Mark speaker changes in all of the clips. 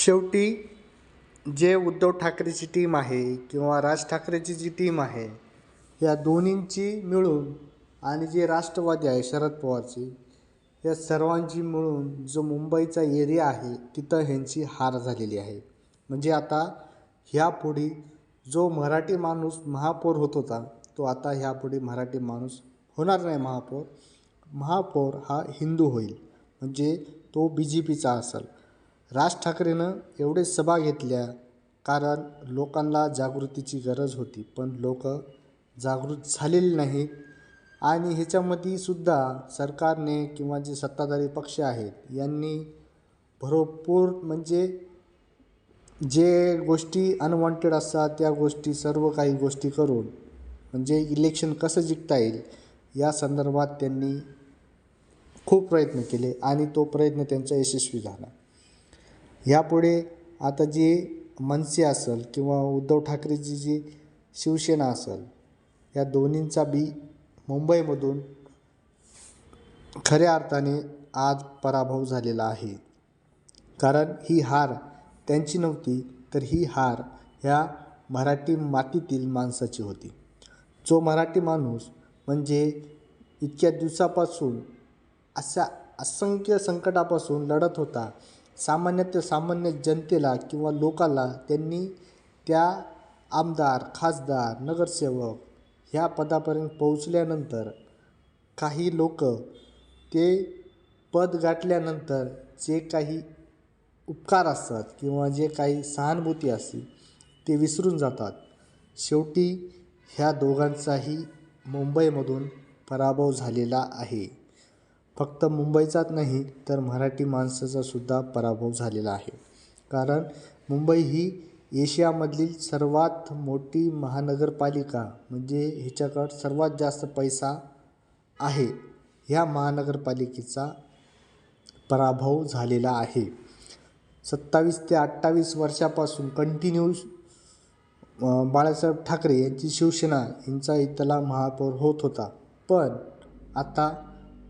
Speaker 1: शेवटी जे उद्धव ठाकरेची टीम आहे किंवा राज ठाकरेची जी टीम आहे या दोन्हींची मिळून आणि जे राष्ट्रवादी आहे शरद पवारची या सर्वांची मिळून जो मुंबईचा एरिया आहे तिथं ह्यांची हार झालेली आहे. म्हणजे आता ह्यापुढे जो मराठी माणूस महापौर होत होता तो आता ह्यापुढे मराठी माणूस होणार नाही महापौर. महापौर हा हिंदू होईल. म्हणजे तो बी जे पीचा असेल. राज ठाकरेनं एवढे सभा घेतल्या कारण लोकांना जागृतीची गरज होती पण लोक जागृत झालेली नाहीत. आणि ह्याच्यामध्ये सुद्धा सरकारने किंवा जे सत्ताधारी पक्ष आहेत यांनी भरपूर म्हणजे जे गोष्टी अनवॉन्टेड असतात त्या गोष्टी सर्व काही गोष्टी करून म्हणजे इलेक्शन कसं जिंकता येईल या संदर्भात त्यांनी खूप प्रयत्न केले आणि तो प्रयत्न त्यांचा यशस्वी झाला. ह्यापुढे आता जी मनसे असेल किंवा उद्धव ठाकरेची जी शिवसेना असेल या दोन्हींचा बी मुंबईमधून खऱ्या अर्थाने आज पराभव झालेला आहे. कारण ही हार त्यांची नव्हती तर ही हार ह्या मराठी मातीतील माणसाची होती. जो मराठी माणूस म्हणजे इतक्या दिवसापासून अशा असंख्य संकटापासून लढत होता सामान्यतः सामान्य जनतेला किंवा लोकाला त्यांनी त्या आमदार खासदार नगरसेवक ह्या पदापर्यंत पोहोचल्यानंतर काही लोक ते पद गाठल्यानंतर जे काही उपकार असतात किंवा जे काही सहानुभूती असते ते विसरून जातात. शेवटी ह्या दोघांचाही मुंबईमधून पराभव झालेला आहे. फक्त मुंबईचाच नाही तर मराठी माणसाचा सुद्धा पराभव झालेला आहे. कारण मुंबई ही एशियामधील सर्वात मोठी महानगरपालिका म्हणजे ह्याच्याकडं सर्वात जास्त पैसा आहे ह्या महानगरपालिकेचा पराभव झालेला आहे. सत्तावीस ते अठ्ठावीस वर्षापासून कंटिन्यू बाळासाहेब ठाकरे यांची शिवसेना यांचा इथला महापौर होत होता. पण आता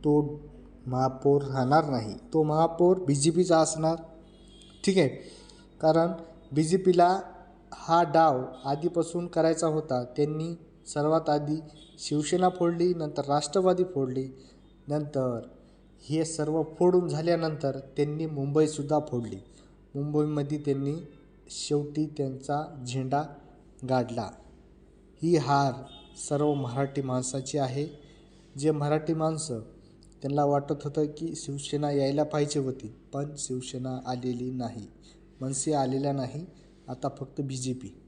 Speaker 1: तो महापौर राहणार नाही. तो महापौर बी जे पीचा असणार. ठीक आहे? कारण बी जे पीला हा डाव आधीपासून करायचा होता. त्यांनी सर्वात आधी शिवसेना फोडली नंतर राष्ट्रवादी फोडली नंतर हे सर्व फोडून झाल्यानंतर त्यांनी मुंबईसुद्धा फोडली. मुंबईमध्ये त्यांनी शेवटी त्यांचा झेंडा गाडला. ही हार सर्व मराठी माणसाची आहे. जे मराठी माणसं त्यांना वाटत होतं की शिवसेना यायला पाहिजे होती पण शिवसेना आलेली नाही. मनसे आलेला नाही. आता फक्त बी जे पी